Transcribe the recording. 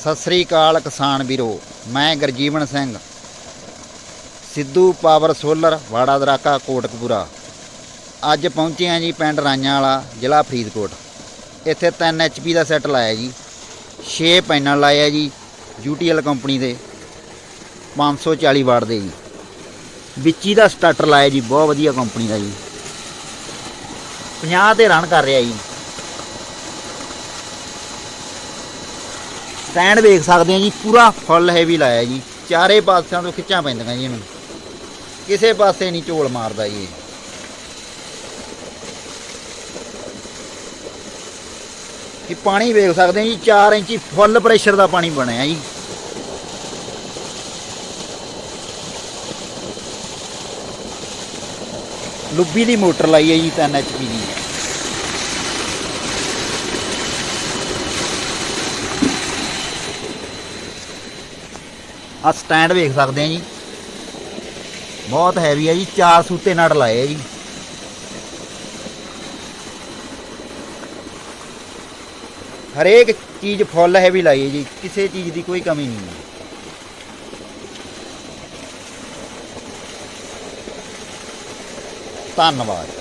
ਸਤਿ ਸ੍ਰੀ ਅਕਾਲ ਕਿਸਾਨ ਵੀਰੋ, ਮੈਂ ਗਰਜੀਵਨ ਸਿੰਘ, ਸਿੱਧੂ ਪਾਵਰ ਸੋਲਰ, ਵਾੜਾ ਦਰਾਕਾ, ਕੋਟਕਪੂਰਾ। ਅੱਜ ਪਹੁੰਚੇ ਹਾਂ ਜੀ ਪਿੰਡ ਰਾਈਆਂ ਵਾਲਾ ਜ਼ਿਲ੍ਹਾ ਫਰੀਦਕੋਟ। ਇੱਥੇ 3 ਐਚਪੀ ਦਾ ਸੈੱਟ ਲਾਇਆ ਜੀ 6 ਪੈਨਲ ਲਾਏ ਆ ਜੀ, ਯੂਟੀਐਲ ਕੰਪਨੀ ਦੇ 540 ਵਾਟ ਦੇ ਜੀ। ਵਿੱਚੀ ਦਾ ਸਟਾਰਟਰ ਲਾਇਆ ਜੀ, ਬਹੁਤ ਵਧੀਆ ਕੰਪਨੀ ਦਾ ਜੀ। 50 ਤੇ ਰਨ ਕਰ ਰਿਹਾ ਜੀ। ਸਟੈਂਡ ਵੇਖ ਸਕਦੇ ਆ ਜੀ, ਪੂਰਾ ਫੁੱਲ ਹੈਵੀ ਲਾਇਆ ਜੀ। ਚਾਰੇ ਪਾਸਿਆਂ ਤੋਂ ਖਿੱਚਾਂ ਪੈਂਦੀਆਂ ਜੀ ਇਹਨੂੰ ਕਿਸੇ ਪਾਸੇ ਨਹੀਂ ਝੋਲ ਮਾਰਦਾ ਜੀ ਇਹ। ਪਾਣੀ ਵੇਖ ਸਕਦੇ ਆ ਜੀ 4 ਇੰਚੀ ਫੁੱਲ ਪ੍ਰੈਸ਼ਰ ਦਾ ਪਾਣੀ ਬਣਿਆ ਜੀ। ਲੁੱਬੀ ਦੀ ਮੋਟਰ ਲਾਈ ਹੈ ਜੀ 3 ਐਚਪੀ ਦੀ। ਆ ਸਟੈਂਡ ਵੇਖ ਸਕਦੇ ਆ ਜੀ। ਬਹੁਤ ਹੈਵੀ ਹੈ ਜੀ, ਚਾਰ ਸੂਤੇ ਨਟ ਲਾਏ ਆ ਜੀ। ਹਰੇਕ ਚੀਜ਼ ਫੁੱਲ ਹੈਵੀ ਲਾਈ ਹੈ ਜੀ, ਕਿਸੇ ਚੀਜ਼ ਦੀ ਕੋਈ ਕਮੀ ਨਹੀਂ ਹੈ। ਧੰਨਵਾਦ।